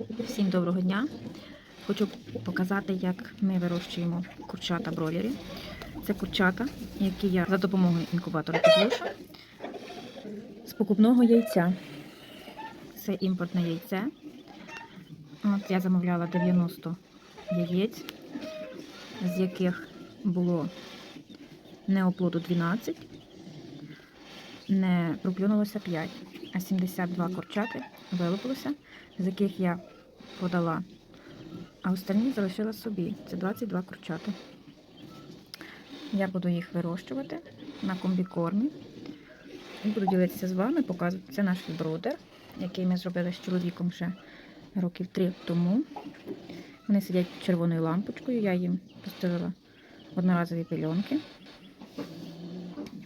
Всім доброго дня! Хочу показати, як ми вирощуємо курчата бройлері. Це курчата, які я за допомогою інкубатора підвошу з покупного яйця. Це імпортне яйце. От я замовляла 90 яєць, з яких було неоплоду 12, не проклюнулося 5, а 72 курчати вилупилося, з яких я подала, а останні залишила собі. Це 22 курчати. Я буду їх вирощувати на комбікормі. І буду ділитися з вами, показувати. Це наш бродер, який ми зробили з чоловіком ще років три тому. Вони сидять червоною лампочкою, я їм поставила одноразові пельонки,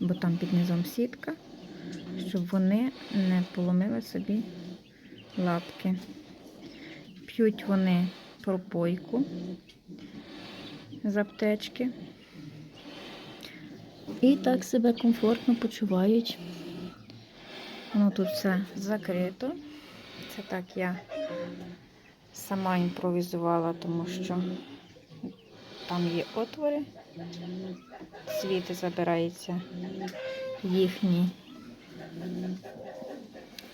бо там під низом сітка, щоб вони не поломили собі лапки. П'ють вони пропойку з аптечки. І так себе комфортно почувають. Воно тут все закрито. Це так я сама імпровізувала, тому що там є отвори, світи забирається їхні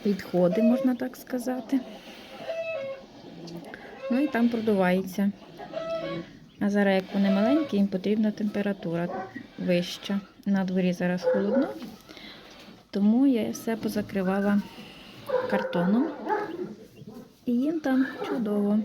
підходи, можна так сказати. Ну і там продувається. А зараз, як вони маленькі, їм потрібна температура вища. На дворі зараз холодно, тому я все позакривала картоном. І їм там чудово.